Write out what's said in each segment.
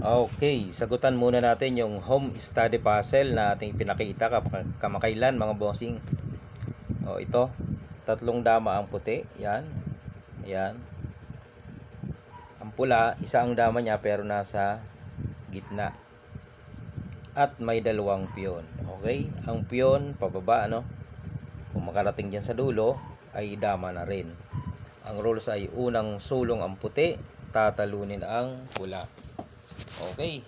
Okay, sagutan muna natin yung home study puzzle na ating pinakita kamakailan mga bossing. O ito, tatlong dama ang puti, yan. Yan. Ang pula, isa ang dama niya pero nasa gitna. At may dalawang piyon. Okay? Ang piyon pababa ano. Kung makarating diyan sa dulo ay dama na rin. Ang rules ay unang sulong ang puti, tatalunin ang pula. Okay.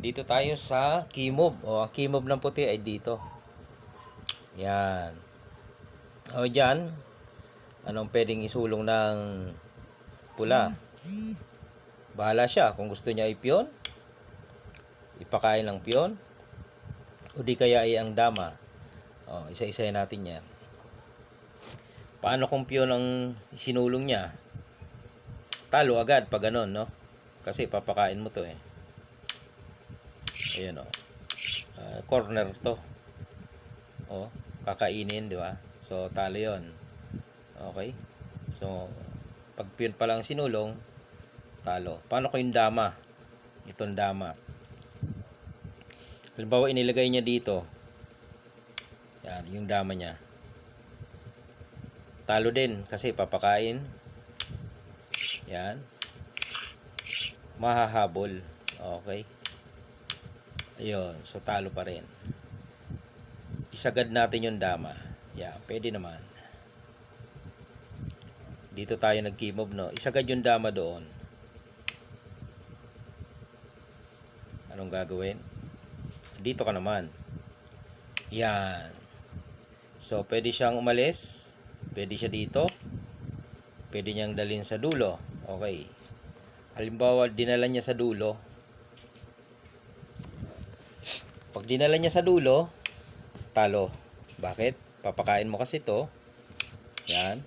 Dito tayo sa move. O, ang move ng puti ay dito. Yan. O, dyan. Anong pwedeng isulong ng pula? Bahala siya. Kung gusto niya ipiyon, ipakain ng piyon. O di kaya ay ang dama. O, isa-isa natin yan. Paano kung piyon ang sinulong niya? Talo agad pag ganun, no? Kasi papakain mo to eh. Ayan o. Ah, corner to. O, kakainin, di ba? So, talo yon Okay? So, pag piyon pa lang sinulong, talo. Paano ko yung dama? Itong dama. Halimbawa, inilagay niya dito. Yan, yung dama niya. Talo din kasi papakain. Yan mahahabol. Okay? Ayun. So, talo pa rin. Isagad natin yung dama. Yeah, pwede naman. Dito tayo nag-keymob, no? Isagad yung dama doon. Anong gagawin? Dito ka naman. Yan. So, pwede siyang umalis. Pwede siya dito. Pwede niyang dalhin sa dulo. Okay. Halimbawa, dinala niya sa dulo. Pag dinala niya sa dulo, talo. Bakit? Papakain mo kasi to. Yan.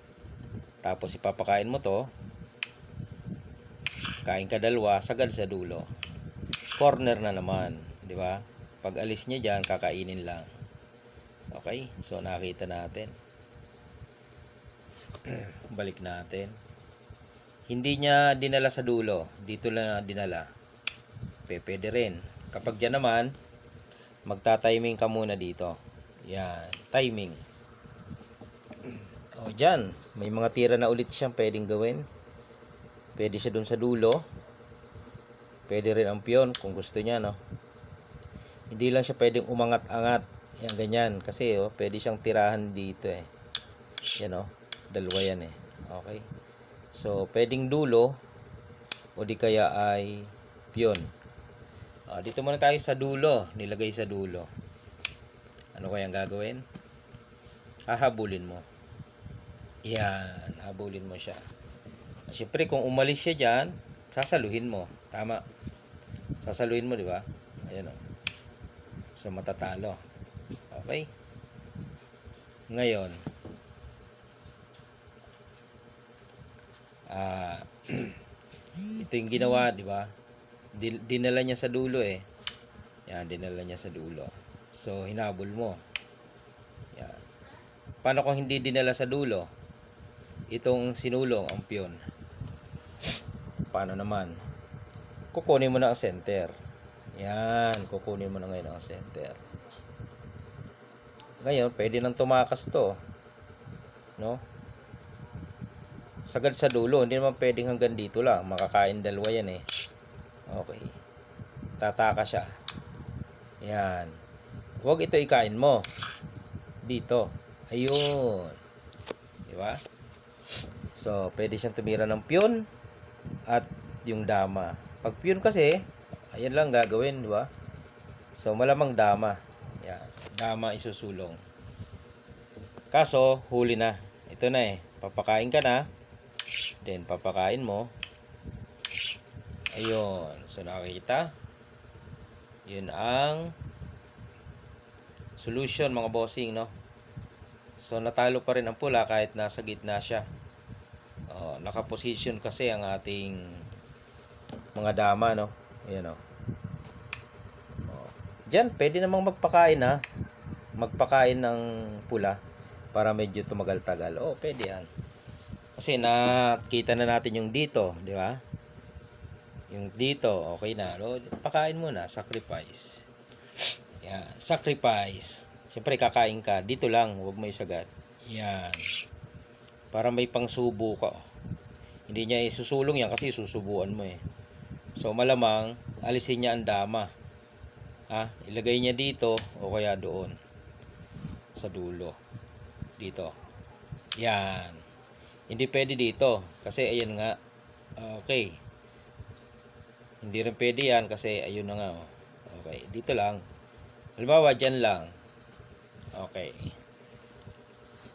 Tapos ipapakain mo to. Kain ka dalawa, sagad sa dulo. Corner na naman. Di ba? Pag alis niya dyan, kakainin lang. Okay? So, nakita natin. Balik natin. Hindi niya dinala sa dulo. Dito lang dinala. Pwede rin. Kapag dyan naman, magta-timing ka muna dito. Yan. Timing. O dyan. May mga tira na ulit siyang pwedeng gawin. Pwede siya dun sa dulo. Pwede rin ang piyon kung gusto niya, no? Hindi lang siya pwedeng umangat-angat. Yan, ganyan. Kasi, oh, pwede siyang tirahan dito, eh. Yan, oh. Dalawa yan, eh. Okay. So, pwedeng dulo o di kaya ay piyon. Ah, dito muna tayo sa dulo. Nilagay sa dulo. Ano kayang gagawin? Hahabulin mo. Yan. Habulin mo siya. Ah, Siyempre, kung umalis siya dyan, sasaluhin mo. Tama. Sasaluhin mo, di ba? Ayan o. So, matatalo. Okay? Ngayon, ah ito yung ginawa, di ba? Di- Dinala niya sa dulo eh. Yan, dinala niya sa dulo. So, hinabol mo. Yan. Paano kung hindi dinala sa dulo? Itong sinulong ang piyon. Paano naman? Kukunin mo na ang center. Yan, kukunin mo na ngayon ang center. Ngayon, pwede nang tumakas to. No? Sagad sa dulo, hindi naman pwedeng hanggang dito lang. Makakain dalawa yan eh. Okay. Tataka siya. Yan. Huwag ito ikain mo. Dito. Ayun. Di ba? So, pwede siyang tumira ng piyon at yung dama. Pag piyon kasi, ayan lang gagawin, di ba? So, malamang dama. Yan. Dama isusulong. Kaso, huli na. Ito na eh. Papakain ka na. Then, papakain mo. Ayun. So, nakikita. Yun ang solution, mga bossing, no? So, natalo pa rin ang pula kahit nasa gitna siya. Oh, nakaposition kasi ang ating mga dama, no? Ayan, oh. oh. Diyan, pwede namang magpakain, ha? Magpakain ng pula para medyo tumagal-tagal. Oh, pwede yan. Kasi nakita na natin yung dito, di ba? Yung dito, okay na. No? Pakain mo na, sacrifice. Yan, sacrifice. Siyempre, kakain ka. Dito lang, huwag mo isagat. Yan. Para may pangsubo ka. Hindi niya isusulong yan kasi susubuan mo eh. So, malamang, alisin niya ang dama. Ha? Ilagay niya dito o kaya doon. Sa dulo. Dito. Yan. Hindi pwede dito. Kasi ayan nga. Okay. Hindi rin pwede yan kasi ayun na nga. oh. Okay. Dito lang. Halimbawa, dyan lang. Okay.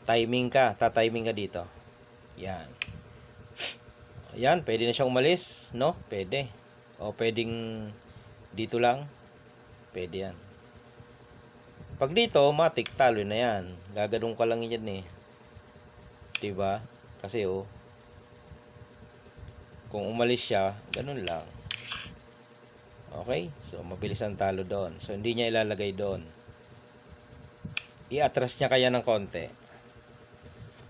Timing ka. Ta-timing ka dito. Yan. Yan. Pwede na siyang umalis. No? Pwede. O pwedeng dito lang. Pwede yan. Pag dito, matik, talo na yan. Gagadong ka lang yan eh. Diba? Kasi oh, kung umalis siya, ganun lang. Okay? So, mabilis ang talo doon. So, hindi niya ilalagay doon. I-atras niya kaya ng konti.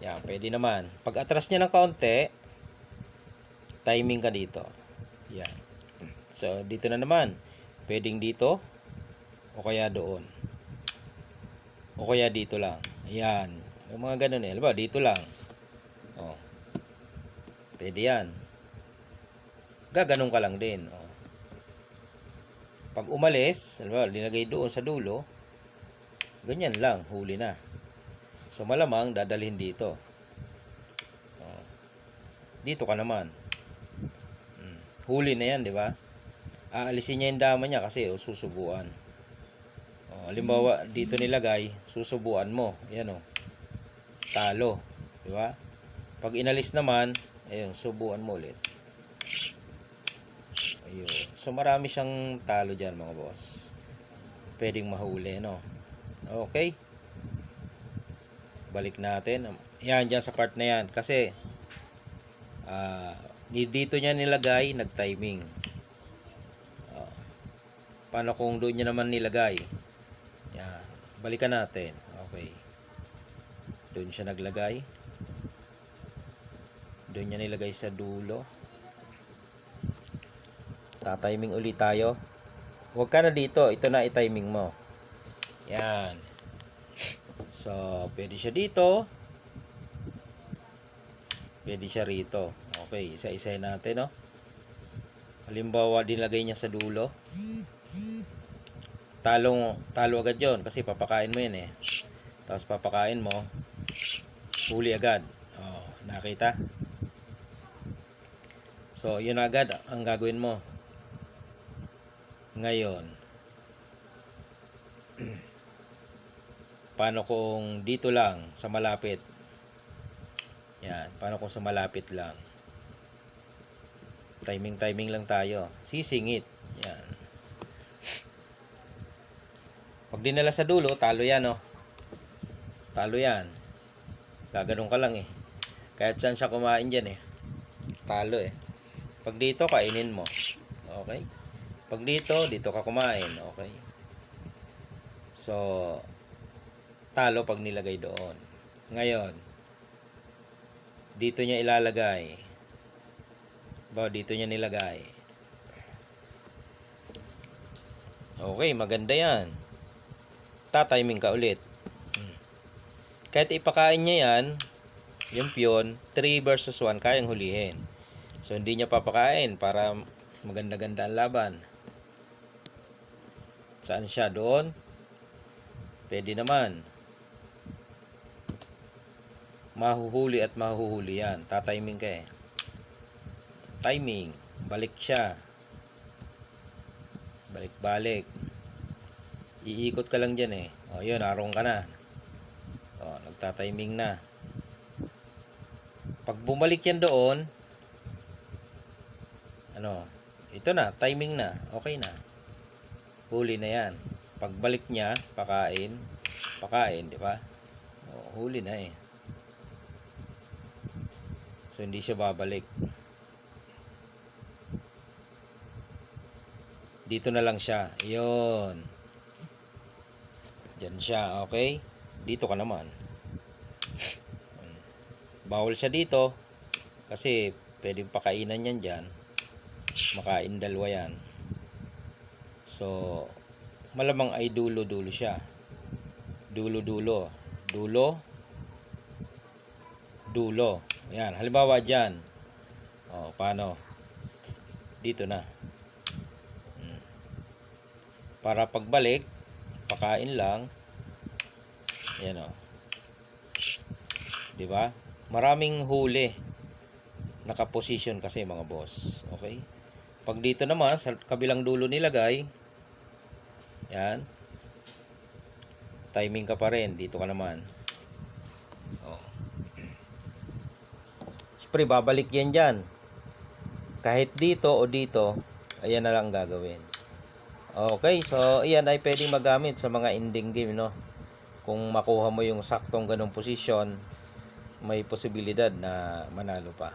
Yan, pwede naman. Pag atras niya ng konti, timing ka dito. Yan. So, dito na naman. Pwedeng dito, o kaya doon. O kaya dito lang. Ayan. Yung mga ganun eh. Alam ba, dito lang. Oh. Pwede yan. Gaganon ka lang din. Oh. Pag umalis, alam linagay doon sa dulo, ganyan lang, huli na. So malamang dadalhin dito. Oh. Dito ka naman. Hmm. Huli na yan, di ba? Aalisin niya yung dama niya kasi oh, susubuan. Oh, halimbawa, dito nilagay, susubuan mo. Yan oh. Talo. Di ba? Pag inalis naman, ayun, subuan mo ulit. Ayun. So marami siyang talo dyan mga boss. Pwedeng mahuli, no? Okay. Balik natin. Yan, dyan sa part na yan. Kasi, ni dito niya nilagay, nag-timing. Ah, paano kung doon niya naman nilagay? Yan. Balikan natin. Okay. Doon siya naglagay. Doon niya nilagay sa dulo. Ta-timing ulit tayo. Huwag ka na dito. Ito na i-timing mo. Yan. So, pwede siya dito. Pwede siya rito. Okay, isa-isahin natin, no? Halimbawa, dinlagay niya sa dulo. Talo, talo agad yon kasi papakain mo yan eh. Tapos papakain mo, huli agad. Oh, nakita? So, yun agad ang gagawin mo. Ngayon, paano kung dito lang sa malapit? Yan, paano kung sa malapit lang? Timing timing lang tayo. Sisingit. Yan. Pag dinala sa dulo, talo yan, oh. Talo yan. Gaganong ka lang eh. Kahit saan siya kumain dyan eh. Talo eh. Pag dito, kainin mo. Okay? Pag dito, dito ka kumain. Okay? So, talo pag nilagay doon. Ngayon, dito niya ilalagay. Ba, dito niya nilagay. Okay, maganda yan. Tatiming ka ulit. Hmm. Kahit ipakain niya yan, yung pion, 3 versus 1, kayang hulihin. So, hindi niya papakain para maganda-ganda ang laban. Saan siya? Doon? Pwede naman. Mahuhuli at mahuhuli yan. Tatiming ka eh. Timing. Balik siya. Balik-balik. Iikot ka lang dyan eh. O yun, arong ka na. O, nagtatiming na. Pag bumalik yan doon, ano, ito na, timing na, okay na. Huli na yan. Pagbalik niya, pakain, pakain, di ba? Huli na eh. So, hindi siya babalik. Dito na lang siya. Yun. Diyan siya, okay? Dito ka naman. Bawal siya dito. Kasi, pwedeng pakainan yan dyan. Makain dalawa yan. So, malamang ay dulo-dulo siya. Dulo-dulo. Dulo. Dulo. Yan. Halimbawa dyan. O, paano? Dito na. Mm. Para pagbalik, pakain lang. Yan o. Di ba? Maraming huli. Nakaposition kasi mga boss. Okay? Pag dito naman, sa kabilang dulo nilagay, yan. Timing ka pa rin. Dito ka naman. Oh. Siyempre, babalik yan dyan. Kahit dito o dito, ayan na lang ang gagawin. Okay, so ayan ay pwedeng magamit sa mga ending game, no? Kung makuha mo yung saktong ganong posisyon, may posibilidad na manalo pa.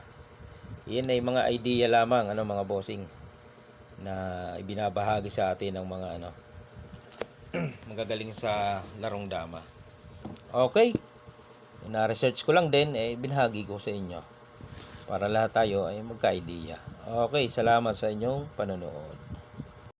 Yan ay mga idea lamang, ano mga bossing, na ibinabahagi sa atin ng mga ano, magagaling sa larong dama. Okay. Na-research ko lang din, eh, binahagi ko sa inyo. Para lahat tayo ay magka-idea. Okay, salamat sa inyong panonood.